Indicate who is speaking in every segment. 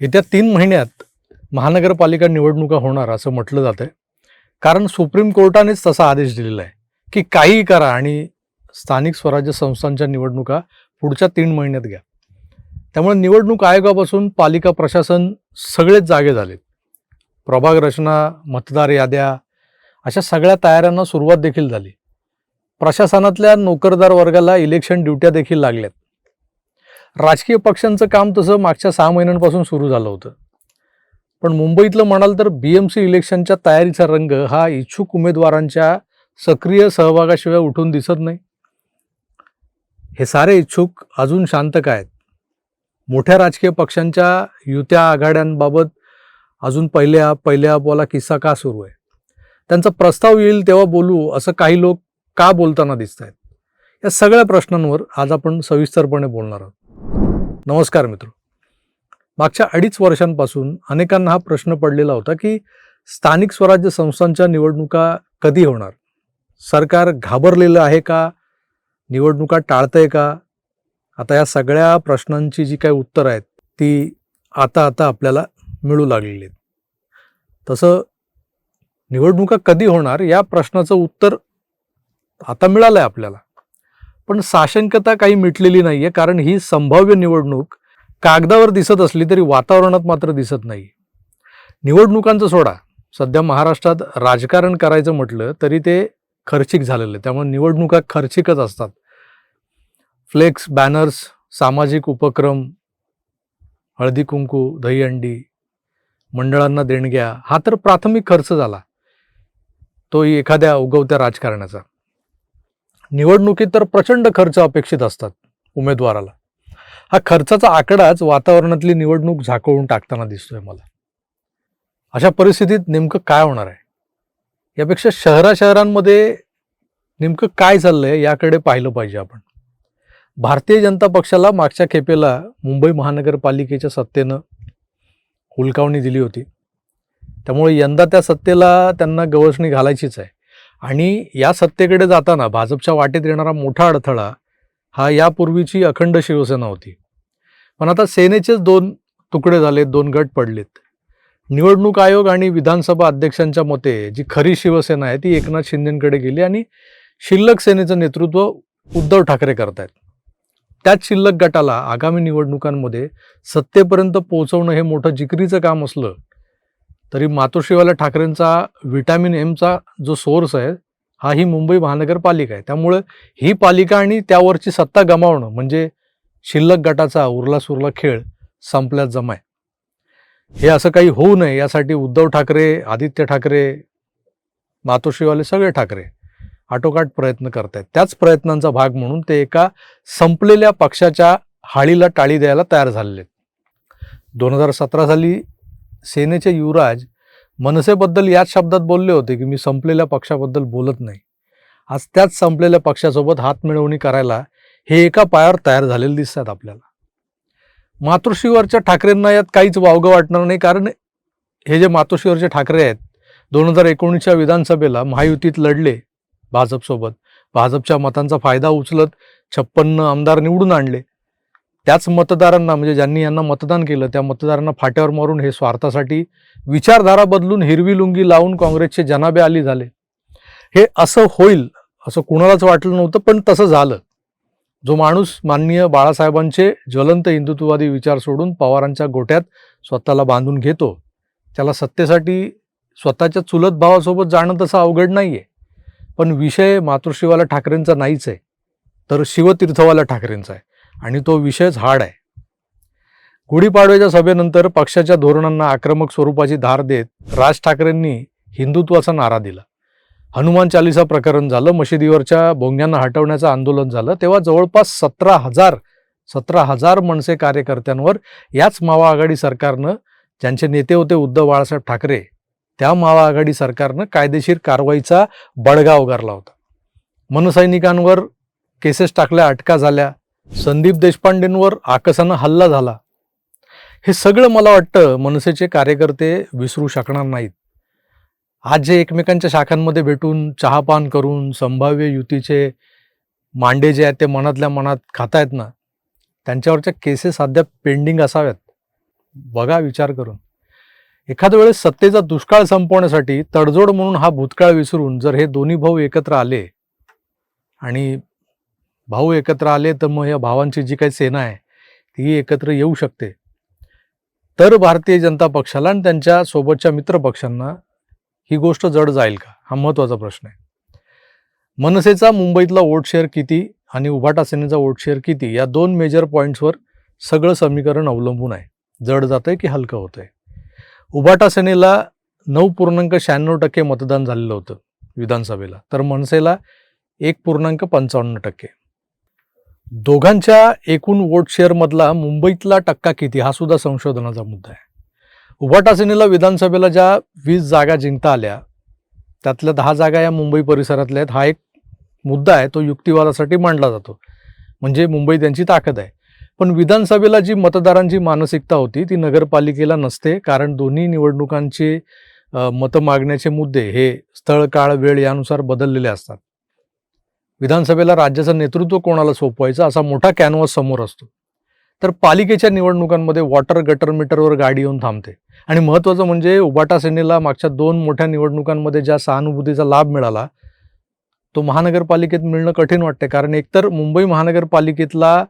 Speaker 1: येत्या तीन महिन्यात महानगरपालिका निवडणुका होणार असं म्हटलं जातं कारण सुप्रीम कोर्टानेच तसा आदेश दिलेला आहे की काहीही करा आणि स्थानिक स्वराज्य संस्थांच्या निवडणुका पुढच्या तीन महिन्यात घ्या. त्यामुळे निवडणूक आयोगापासून पालिका प्रशासन सगळेच जागे झालेत. प्रभाग रचना मतदार याद्या अशा सगळ्या तयाऱ्यांना सुरुवात देखील झाली. प्रशासनातल्या नोकरदार वर्गाला इलेक्शन ड्युट्या देखील लागल्यात. राजकीय पक्षांचं काम तसं मागच्या सहा महिन्यांपासून सुरू झालं होतं. पण मुंबईतलं म्हणाल तर बी एम सी इलेक्शनच्या तयारीचा रंग हा इच्छुक उमेदवारांच्या सक्रिय सहभागाशिवाय उठून दिसत नाही. हे सारे इच्छुक अजून शांत काय आहेत? मोठ्या राजकीय पक्षांच्या युत्या आघाड्यांबाबत अजून पहिल्या पहिल्या बोला किस्सा का सुरू आहे? त्यांचा प्रस्ताव येईल तेव्हा बोलू असं काही लोक का बोलताना दिसत आहेत या सगळ्या प्रश्नांवर आज आपण सविस्तरपणे बोलणार आहोत. नमस्कार मित्र. मागच्या अडीच वर्षांपासून अनेकांना हा प्रश्न पडलेला होता की स्थानिक स्वराज्य संस्थांच्या निवडणुका कधी होणार? सरकार घाबरलेलं आहे का? निवडणुका टाळतंय का? आता या सगळ्या प्रश्नांची जी काही उत्तरं आहेत ती आता आता आपल्याला मिळू लागलेली आहेत. तसं निवडणुका कधी होणार या प्रश्नाचं उत्तर आता मिळालं आहे आपल्याला. पण साशंकता काही मिटलेली नाही आहे कारण ही संभाव्य निवडणूक कागदावर दिसत असली तरी वातावरणात मात्र दिसत नाही. निवडणुकांचं सोडा. सध्या महाराष्ट्रात राजकारण करायचं म्हटलं तरी ते खर्चिक झालेलं आहे. त्यामुळे निवडणुका खर्चिकच असतात. फ्लेक्स बॅनर्स सामाजिक उपक्रम हळदी कुंकू दहीहंडी मंडळांना देणग्या हा तर प्राथमिक खर्च झाला. तोही एखाद्या उगवत्या राजकारणाचा. निवडणुकीत तर प्रचंड खर्च अपेक्षित असतात उमेदवाराला. हा खर्चाचा आकडाच वातावरणातली निवडणूक झाकळून टाकताना दिसतोय मला. अशा परिस्थितीत नेमकं काय होणार आहे? यापेक्षा शहरा शहरांमध्ये नेमकं काय चाललंय याकडे पाहिलं पाहिजे आपण. भारतीय जनता पक्षाला मागच्या खेपेला मुंबई महानगरपालिकेच्या सत्तेनं हुलकावणी दिली होती. त्यामुळे यंदा त्या सत्तेला त्यांना गवसणी घालायचीच आहे. आणि या सत्तेकडे जाताना भाजपच्या वाटेत येणारा मोठा अडथळा हा यापूर्वीची अखंड शिवसेना होती. पण आता सेनेचेच दोन तुकडे झालेत दोन गट पडलेत. निवडणूक आयोग आणि विधानसभा अध्यक्षांच्या मते जी खरी शिवसेना आहे ती एकनाथ शिंदेकडे गेली आणि शिल्लक सेनेचं नेतृत्व उद्धव ठाकरे करतायत. त्याच शिल्लक गटाला आगामी निवडणुकांमध्ये सत्तेपर्यंत पोहोचवणं हे मोठं जिकरीचं काम असलं तरी मातोश्रीवाला ठाकरेंचा विटॅमिन एमचा जो सोर्स आहे हा ही मुंबई महानगरपालिका आहे. त्यामुळं ही पालिका आणि त्यावरची सत्ता गमावणं म्हणजे शिल्लक गटाचा उरला सुरला खेळ संपल्यात जमाय. हे असं काही होऊ नये यासाठी उद्धव ठाकरे आदित्य ठाकरे मातोश्रीवाले सगळे ठाकरे आटोकाट प्रयत्न करत आहेत त्याच प्रयत्नांचा भाग म्हणून ते एका संपलेल्या पक्षाच्या हाळीला टाळी द्यायला तयार झालेले दोन हजार सतरा साली सेनेचे युवराज मनसेबद्दल याच शब्दात बोलले होते की मी संपलेल्या पक्षाबद्दल बोलत नाही. आज त्याच संपलेल्या पक्षासोबत हात मिळवणी करायला हे एका पायावर तयार झालेले दिसतात आपल्याला. मातृश्रीवरच्या ठाकरेंना यात काहीच वावगं वाटणार नाही कारण हे जे मातोश्रीवरचे ठाकरे आहेत दोन हजार एकोणीसच्या विधानसभेला महायुतीत लढले भाजपसोबत. भाजपच्या मतांचा फायदा उचलत छप्पन्न आमदार निवडून आणले. त्याच मतदारांना म्हणजे ज्यांनी यांना मतदान केलं त्या मतदारांना फाट्यावर मारून हे स्वार्थासाठी विचारधारा बदलून हिरवी लुंगी लावून काँग्रेसचे जनाबे आली झाले. हे असं होईल असं कुणालाच वाटलं नव्हतं पण तसं झालं. जो माणूस माननीय बाळासाहेबांचे ज्वलंत हिंदुत्ववादी विचार सोडून पवारांच्या गोट्यात स्वतःला बांधून घेतो त्याला सत्तेसाठी स्वतःच्या चुलत भावासोबत जाणं तसं अवघड नाही आहे पण विषय मातृश्रीवाला ठाकरेंचा नाहीच आहे तर शिवतीर्थवाला ठाकरेंचा आहे. आणि तो विषयच हार्ड आहे. गुढीपाडव्याच्या सभेनंतर पक्षाच्या धोरणांना आक्रमक स्वरूपाची धार देत राज ठाकरेंनी हिंदुत्वाचा नारा दिला. हनुमान चालिसा प्रकरण झालं मशिदीवरच्या भोंग्यांना हटवण्याचं आंदोलन झालं तेव्हा जवळपास सतरा हजार सतरा हजार मनसे कार्यकर्त्यांवर याच मावा आघाडी सरकारनं ज्यांचे नेते होते उद्धव बाळासाहेब ठाकरे त्या मावा आघाडी सरकारनं कायदेशीर कारवाईचा बडगा उगारला होता. मनसैनिकांवर केसेस टाकल्या अटका झाल्या संदीप देशपांडेंवर आकसानं हल्ला झाला. हे सगळं मला वाटतं मनसेचे कार्यकर्ते विसरू शकणार नाहीत. आज जे एकमेकांच्या शाखांमध्ये भेटून चहापान करून संभाव्य युतीचे मांडे जे आहेत ते मनातल्या मनात खातायत ना त्यांच्यावरच्या केसेस अद्याप पेंडिंग असाव्यात. बघा विचार करून. एखाद्या वेळेस सत्तेचा दुष्काळ संपवण्यासाठी तडजोड म्हणून हा भूतकाळ विसरून जर हे दोन्ही भाऊ एकत्र आले आणि भाऊ एकत्र आले तर मग या भावांची जी काही सेना आहे ती एकत्र येऊ शकते. तर भारतीय जनता पक्षाला आणि त्यांच्या सोबतच्या मित्रपक्षांना ही गोष्ट जड जाईल का? हा महत्त्वाचा प्रश्न आहे. मनसेचा मुंबईतला वोट शेअर किती आणि उभाटा सेनेचा वोट शेअर किती या दोन मेजर पॉईंट्सवर सगळं समीकरण अवलंबून आहे. जड जातंय की हलकं होतं आहे उभाटा सेनेला नऊ पूर्णांक शहाण्णव टक्के मतदान झालेलं होतं विधानसभेला. तर मनसेला एक पूर्णांक पंचावन्न टक्के. दोघांच्या एकूण वोट शेअरमधला मुंबईतला टक्का किती हा सुद्धा संशोधनाचा मुद्दा आहे. उभाटासेनेला विधानसभेला ज्या वीस जागा जिंकता आल्या त्यातल्या दहा जागा या मुंबई परिसरातल्या आहेत. हा एक मुद्दा आहे तो युक्तिवादासाठी मांडला जातो. म्हणजे मुंबई त्यांची ताकद आहे. पण विधानसभेला जी मतदारांची मानसिकता होती ती नगरपालिकेला नसते कारण दोन्ही निवडणुकांचे मतं मागण्याचे मुद्दे हे स्थळ काळ वेळ यानुसार बदललेले असतात. विधानसभेला राज्याचं नेतृत्व कोणाला सोपवायचं असा मोठा कॅनव्हास समोर असतो. तर पालिकेच्या निवडणुकांमध्ये वॉटर गटर मीटरवर गाडी येऊन थांबते. आणि महत्त्वाचं म्हणजे उबाटा सेनेला मागच्या दोन मोठ्या निवडणुकांमध्ये ज्या सहानुभूतीचा लाभ मिळाला तो महानगरपालिकेत मिळणं कठीण वाटते. कारण एकतर मुंबई महानगरपालिकेतला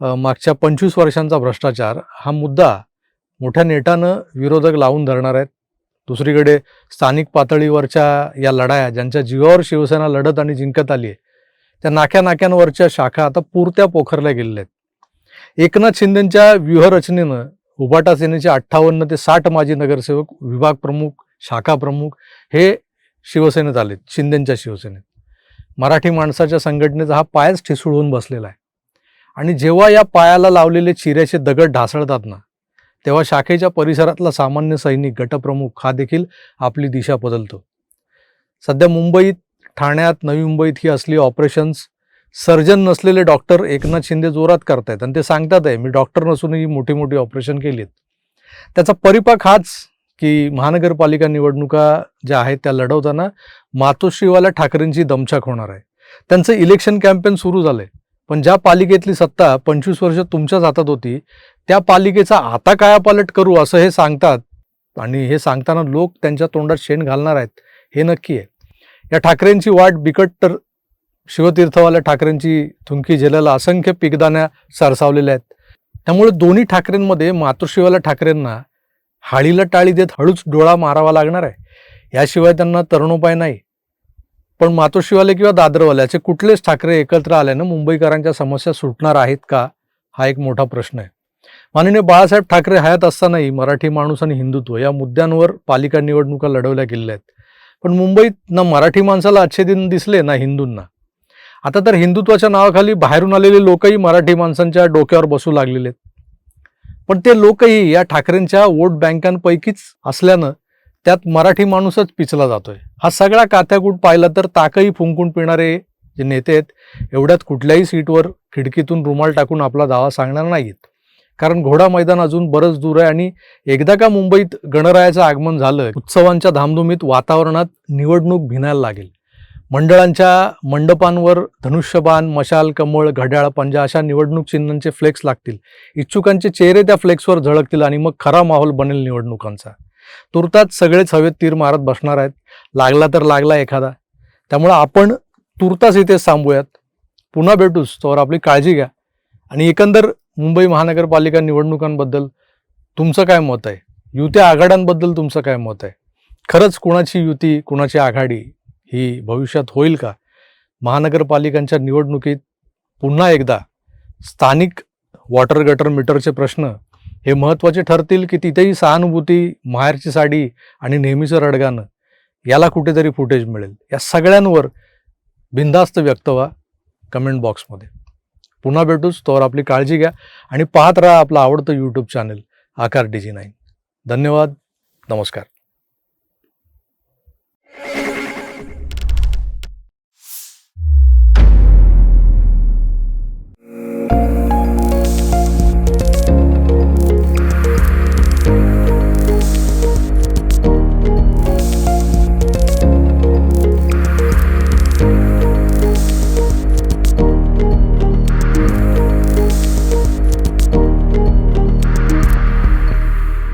Speaker 1: मागच्या पंचवीस वर्षांचा भ्रष्टाचार हा मुद्दा मोठ्या नेटानं विरोधक लावून धरणार आहेत. दुसरीकडे स्थानिक पातळीवरच्या या लढाया ज्यांच्या जीवावर शिवसेना लढत आणि जिंकत आली आहे त्या नाक्या नाक्यांवरच्या शाखा आता पुरत्या पोखरल्या गेलेल्या आहेत. एकनाथ शिंदेच्या व्यूहरचनेनं उबाटा सेनेचे अठ्ठावन्न ते साठ माजी नगरसेवक विभाग प्रमुख शाखा प्रमुख हे शिवसेनेत आलेत शिंदेच्या शिवसेनेत. मराठी माणसाच्या संघटनेचा हा पायच ठिसूळ बसलेला आहे. आणि जेव्हा या पायाला लावलेले चिऱ्याचे दगड ढासळतात ना तेव्हा शाखेच्या परिसरातला सामान्य सैनिक गटप्रमुख हा देखील आपली दिशा बदलतो. सध्या मुंबईत ठाण्यात नवी मुंबईत ही असली ऑपरेशन्स सर्जन नसलेले डॉक्टर एकनाथ शिंदे जोरात करतायत आणि ते सांगतात आहे मी डॉक्टर नसूनही मोठी मोठी ऑपरेशन केली आहेत त्याचा परिपाक हाच की महानगरपालिका निवडणुका ज्या आहेत त्या लढवताना मातोश्रीवाल्या ठाकरेंची दमछाक होणार आहे. त्यांचं इलेक्शन कॅम्पेन सुरू झालंय. पण ज्या पालिकेतली सत्ता पंचवीस वर्ष तुमच्याच हातात होती त्या पालिकेचा आता कायापालट करू असं हे सांगतात आणि हे सांगताना लोक त्यांच्या तोंडात शेण घालणार आहेत हे नक्की आहे. या ठाकरेंची वाट बिकट तर शिवतीर्थवाल्या ठाकरेंची थुंकी झेलाला असंख्य पिकदाण्या सरसावलेल्या आहेत. त्यामुळे दोन्ही ठाकरेंमध्ये मातृशिवाला ठाकरेंना हाळीला टाळी देत हळूच डोळा मारावा लागणार आहे. याशिवाय त्यांना तरुणोपाय नाही. पण मातोश्रीवाले किंवा दादरवाल्याचे कुठलेच ठाकरे एकत्र आल्यानं मुंबईकरांच्या समस्या सुटणार आहेत का? हा एक मोठा प्रश्न आहे. माननीय बाळासाहेब ठाकरे हयात असतानाही मराठी माणूस आणि हिंदुत्व या मुद्द्यांवर पालिका निवडणुका लढवल्या गेलेल्या आहेत. पण मुंबईत ना मराठी माणसाला अच्छे दिन दिसले ना हिंदूंना. आता तर हिंदुत्वाच्या नावाखाली बाहेरून आलेले लोकही मराठी माणसांच्या डोक्यावर बसू लागलेले आहेत. पण ते लोकही या ठाकरेंच्या वोट बँकांपैकीच असल्यानं त्यात मराठी माणूसच पिचला जातोय. हा सगळा काथ्याकूट पाहिला तर ताकही फुंकून पिणारे जे नेते आहेत एवढ्यात कुठल्याही सीटवर खिडकीतून रुमाल टाकून आपला दावा सांगणार नाहीत. कारण घोडा मैदान अजून बरंच दूर आहे आणि एकदा का मुंबईत गणरायाचं आगमन झालं उत्सवांच्या धामधुमीत वातावरणात निवडणूक भिनायला लागेल. मंडळांच्या मंडपांवर धनुष्यबाण मशाल कमळ घड्याळ पंजा अशा निवडणूक चिन्हांचे फ्लेक्स लागतील. इच्छुकांचे चेहरे त्या फ्लेक्सवर झळकतील आणि मग खरा माहोल बनेल निवडणुकांचा. तुर्तात सगळेच हवेत तीर मारत बसणार आहेत. लागला तर लागला एखादा. त्यामुळं आपण तुर्तास इथेच थांबूयात. पुन्हा भेटूच तोवर आपली काळजी घ्या. आणि एकंदर मुंबई महानगरपालिका निवडणुकांबद्दल तुमचं काय मत आहे? युती आघाड्यांबद्दल तुमचं काय मत आहे? खरंच कुणाची युती कुणाची आघाडी ही भविष्यात होईल का? महानगरपालिकांच्या निवडणुकीत पुन्हा एकदा स्थानिक वॉटर गटर मीटरचे प्रश्न हे महत्त्वाचे ठरतील की तिथेही सहानुभूती माहेरची साडी आणि नेहमीचं रडगाणं याला कुठेतरी फुटेज मिळेल. या सगळ्यांवर बिनधास्त व्यक्त व्हा कमेंट बॉक्समध्ये. पुन्हा भेटूच तोवर आपली काळजी घ्या आणि पाहत राहा आपलं आवडतं YouTube channel Aakar D G nine धन्यवाद नमस्कार. thank you